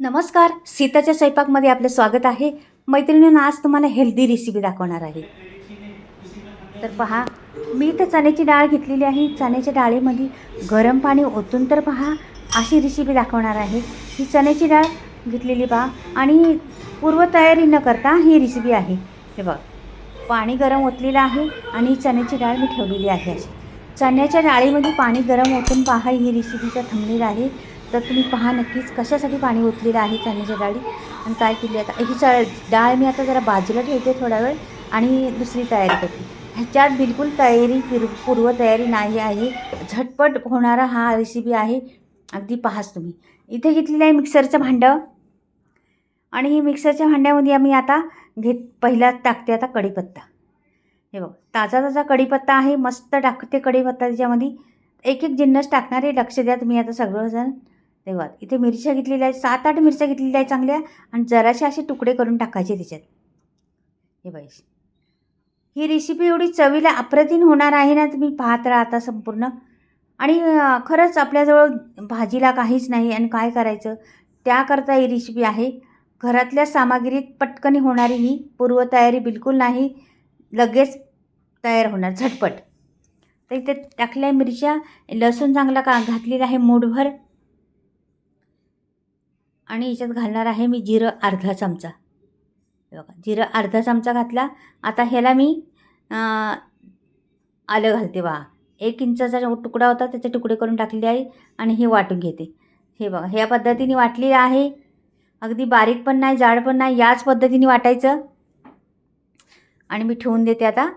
नमस्कार सीताच्या स्वयंपाकमध्ये आपलं स्वागत आहे. मैत्रिणींना आज तुम्हाला हेल्दी रेसिपी दाखवणार आहे. तर पहा मी इथं चण्याची डाळ घेतलेली आहे. चण्याच्या डाळीमध्ये गरम पाणी ओतून तर पहा अशी रेसिपी दाखवणार आहे. ही चण्याची डाळ घेतलेली पहा आणि पूर्वतयारी न करता ही रेसिपी आहे. हे बघ पाणी गरम ओतलेलं आहे आणि चण्याची डाळ मी ठेवलेली आहे अशी. चण्याच्या डाळीमध्ये पाणी गरम ओतून पहा ही रेसिपीचा थंबलेला आहे. तर तुम्ही पहा नक्कीच कशासाठी पाणी ओतलेलं आहे चण्याच्या डाळी आणि काय केली आता? ही डाळ मी आता जरा बाजूला ठेवते थोडा वेळ आणि दुसरी तयारी करते. ह्याच्यात बिलकुल तयारी पूर्व पूर्वतयारी नाही आहे. झटपट होणारा हा रेसिपी आहे. अगदी पहाच तुम्ही. इथे घेतलेलं आहे मिक्सरचं भांडं. आणि ही मिक्सरच्या भांड्यामध्ये आम्ही आता घेत पहिला टाकते आता कढीपत्ता. हे बघ ताजा ताजा कढीपत्ता आहे. मस्त टाकते कढीपत्ता त्याच्यामध्ये. एक एक जिन्नस टाकणारे लक्ष द्या तुम्ही आता सगळंजण. तेव्हा इथे मिरच्या घेतलेल्या आहेत सात आठ मिरच्या घेतलेल्या आहेत चांगल्या आणि जराशे असे तुकडे करून टाकायचे त्याच्यात. हे बाई ही रेसिपी एवढी चवीला अप्रतिम होणार आहे ना तुम्ही पाहत राहा आता संपूर्ण. आणि खरंच आपल्याजवळ भाजीला काहीच नाही आणि काय करायचं? त्याकरता ही रेसिपी आहे. घरातल्या सामग्रीत पटकन होणारी ही पूर्वतयारी बिलकुल नाही. लगेच तयार होणार झटपट. तर इथे टाकल्या मिरच्या लसूण चांगला का घातलेला आहे मूठभर. आणि याच्यात घालणार आहे मी जिरं अर्धा चमचा. हे बघा जिरं अर्धा चमचा घातला. आता ह्याला मी आलं घालते बा एक इंचाचा जो तुकडा होता त्याचे तुकडे करून टाकलेले आहे आणि हे वाटून घेते. हे बघा ह्या पद्धतीने वाटलेलं आहे. अगदी बारीक पण नाही जाड पण नाही याच पद्धतीने वाटायचं. आणि मी ठेवून देते आता.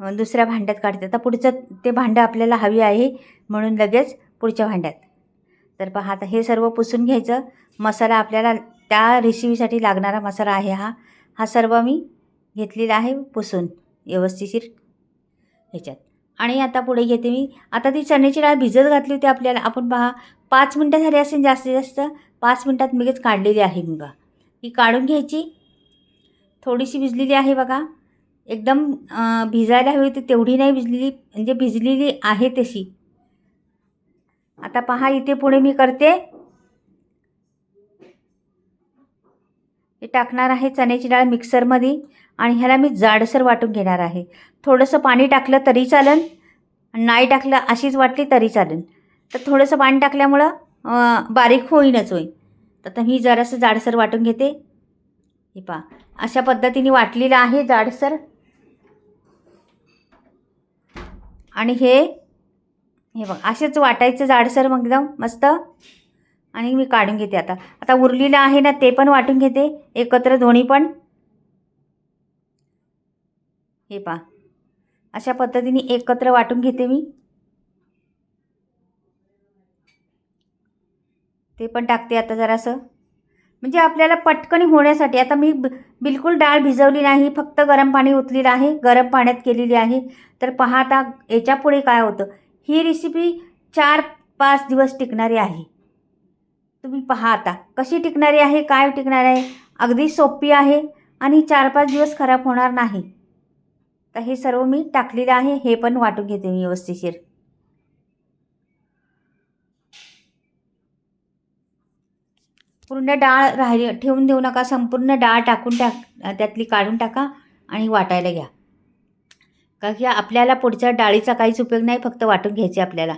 दुसऱ्या भांड्यात काढते. आता पुढचं ते भांडं आपल्याला हवी आहे म्हणून लगेच पुढच्या भांड्यात. तर पहा आता हे सर्व पुसून घ्यायचं. मसाला आपल्याला त्या रेसिपीसाठी लागणारा मसाला आहे हा. हा सर्व मी घेतलेला आहे पुसून व्यवस्थिशीर ह्याच्यात. आणि आता पुढे घेते मी. आता ती चण्याची डाळ भिजत घातली होती आपल्याला. आपण पहा पाच मिनटं झाली असेल जास्तीत जास्त. पाच मिनटात मीच काढलेली आहे मी बघा. ही काढून घ्यायची. थोडीशी भिजलेली आहे बघा. एकदम भिजायला हवी होती तेवढी नाही भिजलेली. म्हणजे भिजलेली आहे तशी. आता पहा इथे पुढे मी करते. हे टाकणार आहे चण्याची डाळ मिक्सरमध्ये आणि ह्याला मी जाडसर वाटून घेणार आहे. थोडंसं पाणी टाकलं तरी चालेल नाही टाकलं अशीच वाटली तरी चालेल. तर थोडंसं पाणी टाकल्यामुळं बारीक होईनच होईल. तर आता मी जरासं जाडसर वाटून घेते. हे पहा अशा पद्धतीने वाटलेलं आहे जाडसर. आणि हे हे बघ असेच वाटायचं जाडसर मग एकदम मस्त. आणि मी काढून घेते आता. आता उरलेलं आहे ना ते पण वाटून घेते एकत्र दोन्ही पण. हे पहा. अशा पद्धतीने एकत्र वाटून घेते मी. ते पण टाकते आता जरासं. म्हणजे आपल्याला पटकन होण्यासाठी आता मी बिलकुल डाळ भिजवली नाही फक्त गरम पाणी ओतलेलं आहे गरम पाण्यात केलेली आहे. तर पहा आता याच्यापुढे काय होतं. ही रेसिपी चार पाच दिवस टिकणारी आहे. तुम्ही पहा आता कशी टिकणारी आहे काय टिकणार आहे? अगदी सोपी आहे आणि चार पाच दिवस खराब होणार नाही. तर हे सर्व मी टाकलेलं आहे हे पण वाटून घेते मी व्यवस्थिशीर पूर्ण डाळ राहिली ठेवून देऊ नका संपूर्ण डाळ टाकून टाक त्यातली काढून टाका आणि वाटायला घ्या. का की आपल्याला पुढच्या डाळीचा काहीच उपयोग नाही फक्त वाटून घ्यायची आपल्याला.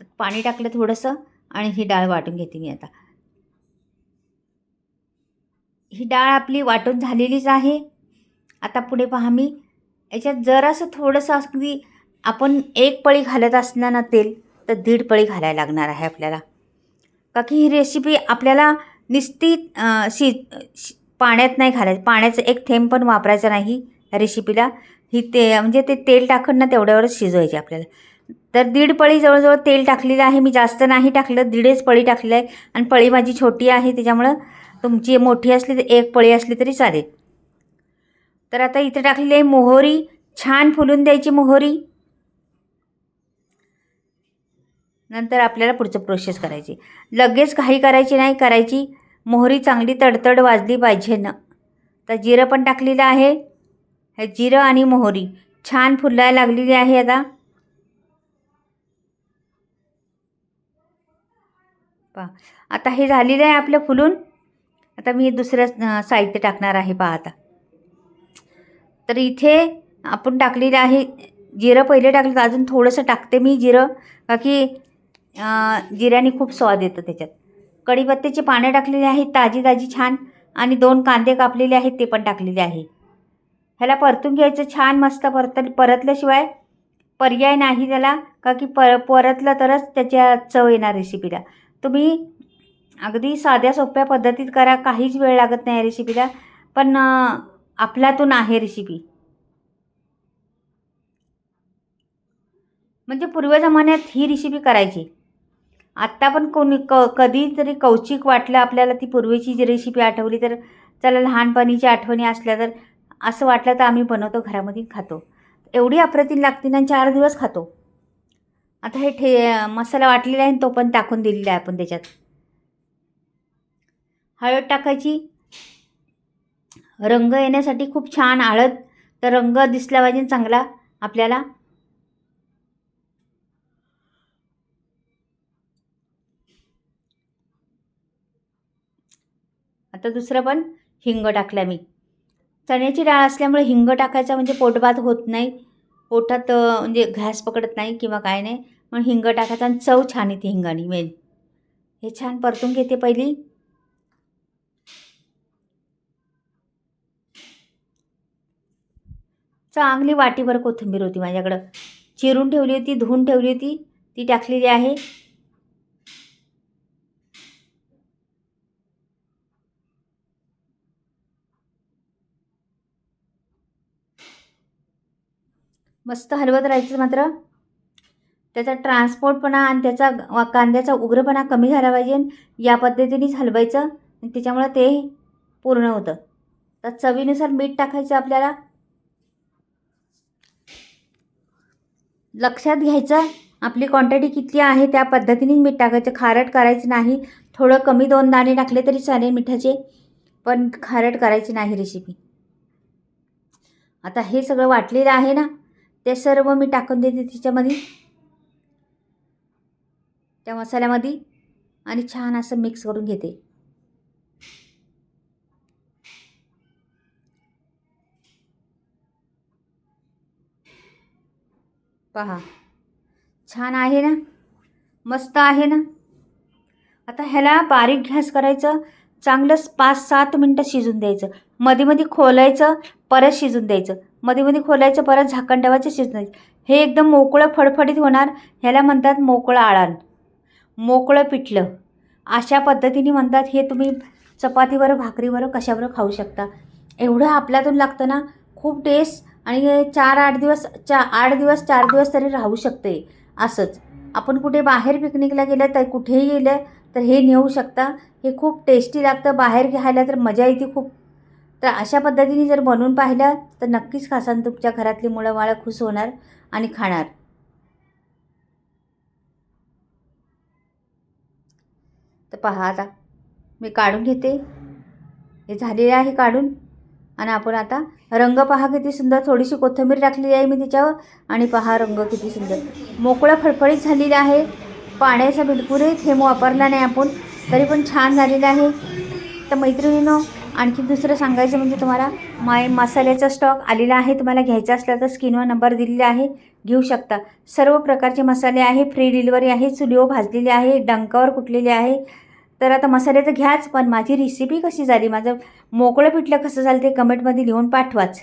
तर पाणी टाकलं थोडंसं आणि ही डाळ वाटून घेते मी आता. ही डाळ आपली वाटून झालेलीच आहे. आता पुढे पहा मी. याच्यात जरासं थोडंसं अगदी आपण एक पळी घालत असणार ना तेल तर दीड पळी घालायला लागणार आहे आपल्याला. का की ही रेसिपी आपल्याला निस्ती शि शि- पाण्यात नाही घालायचं. पाण्याचं एक थेंब पण वापरायचं नाही या रेसिपीला ही ते म्हणजे ते तेल टाकून ना तेवढ्यावरच शिजवायचे आपल्याला. तर दीड पळी जवळजवळ तेल टाकलेलं आहे. मी जास्त नाही टाकलं दीडच पळी टाकलेलं आहे. आणि पळी माझी छोटी आहे त्याच्यामुळं तुमची मोठी असली तर एक पळी असली तरी चालेल. तर आता इथे टाकलेली आहे मोहरी. छान फुलून द्यायची मोहरी. नंतर आपल्याला पुढचं प्रोसेस करायची. लगेच काही करायची नाही करायची. मोहरी चांगली तडतड वाजली पाहिजे ना. तर जिरं पण टाकलेलं आहे. हे जिरं आणि मोहरी छान फुलायला लागलेली आहे आता. पहा आता हे झालेलं आहे आपलं फुलून. आता मी दुसऱ्या साहित्य टाकणार आहे पहा आता. तर इथे आपण टाकलेलं आहे जिरं पहिले टाकलं तर अजून थोडंसं टाकते मी जिरं का की जिऱ्याने खूप स्वाद येतो त्याच्यात. कढीपत्त्याची पानं टाकलेली आहेत ताजी ताजी छान आणि दोन कांदे कापलेले आहेत ते पण टाकलेले आहे. ह्याला परतून घ्यायचं छान मस्त परत परतल्याशिवाय पर्याय नाही त्याला. का की पर परतलं तरच त्याच्या चव येणार रेसिपीला तुम्ही अगदी साध्या सोप्या पद्धतीत करा. काहीच वेळ लागत नाही या रेसिपीला पण आपल्यातून आहे रेसिपी म्हणजे पूर्व जमान्यात ही रेसिपी करायची. आत्ता पण कोणी क कधी तरी कौचिक वाटलं आपल्याला ती पूर्वीची जी रेसिपी आठवली तर चला लहानपणीच्या आठवणी असल्या तर असं वाटलं तर आम्ही बनवतो घरामध्ये खातो. एवढी अप्रतिम लागते ना चार दिवस खातो. आता हे ठे मसाला वाटलेला आहे तो पण टाकून दिलेला आहे आपण त्याच्यात. हळद टाकायची. रंग येण्यासाठी खूप छान हळद. तर रंग दिसला पाहिजे चांगला आपल्याला. आता दुसरं पण हिंग टाकला मी. चण्याची डाळ असल्यामुळे हिंग टाकायचा म्हणजे पोटभात होत नाही. पोटात म्हणजे घास पकडत नाही किंवा काय नाही. म्हणून हिंग टाकायचा आणि चव छान येते हिंगाने मेन. हे छान परतून घेते पहिली. चांगली वाटीभर कोथिंबीर होती माझ्याकडं. चिरून ठेवली होती धुवून ठेवली होती. ती टाकलेली आहे. मस्त हलवत राहायचं मात्र. त्याचा ट्रान्सपोर्टपणा आणि त्याचा कांद्याचा उग्रपणा कमी झाला पाहिजे या पद्धतीनेच हलवायचं. आणि त्याच्यामुळं ते पूर्ण होतं. तर चवीनुसार मीठ टाकायचं आपल्याला. लक्षात घ्यायचं आपली क्वांटिटी किती आहे त्या पद्धतीनेच मीठ टाकायचं. खारट करायचं नाही. थोडं कमी दोन दाणे टाकले तरी चालेल मिठाचे. पण खारट करायची नाही रेसिपी आता हे सगळं वाटलेलं आहे ना? ते सर्व मी टाकून देते तिच्यामध्ये. त्या मसाल्यामध्ये आणि छान असं मिक्स करून घेते. पहा छान आहे ना? मस्त आहे ना? आता ह्याला बारीक घॅस करायचं चांगलं पाच सात मिनटं शिजून द्यायचं. मध्ये मध्ये खोलायचं परत शिजून द्यायचं. मध्ये मध्ये खोलायचं परत झाकण ठेवायचं शिजणार हे एकदम मोकळं फडफडीत होणार ह्याला म्हणतात मोकळं आळाल मोकळं पिठलं. अशा पद्धतीने म्हणतात हे तुम्ही चपातीवर भाकरीवर कशावर खाऊ शकता. एवढं आपल्यातून लागतं ना खूप टेस्ट आणि हे चार आठ दिवस चा आठ दिवस चार दिवस तरी राहू शकते. असंच. आपण कुठे बाहेर पिकनिकला गेलं तर कुठेही गेलं तर हे नेऊ शकता. हे खूप टेस्टी लागतं. बाहेर घ्यायला तर मजा येते खूप. तर अशा पद्धतीने जर बनवून पाहिलं तर नक्कीच खासान तुमच्या घरातली मुळं बाळं खुश होणार आणि खाणार. तर पहा आता मी काढून घेते. हे झालेले आहे काढून. आणि आपण आता रंग पहा किती सुंदर. थोडीशी कोथिंबीर टाकलेली आहे मी त्याच्यावर आणि पहा रंग किती सुंदर. मोकळं फडफडीत झालेलं आहे. पाण्याचा बिलकुलही थेंब वापरला नाही आपण. तरी पण छान झालेलं आहे. तर मैत्रिणीनं आणखी दुसरं सांगायचं म्हणजे तुम्हाला माय मसाल्याचा स्टॉक आलेला आहे तुम्हाला घ्यायचा असला तर स्क्रीनवर नंबर दिलेला आहे घेऊ शकता. सर्व प्रकारचे मसाले आहे फ्री डिलिव्हरी आहे चुलीवर भाजलेले आहे डंकावर कुटलेले आहे. तर आता मसाले तर घ्याच पण माझी रेसिपी कशी झाली? माझं मोकळं पिठलं कसं झालं ते कमेंटमध्ये लिहून पाठवाच.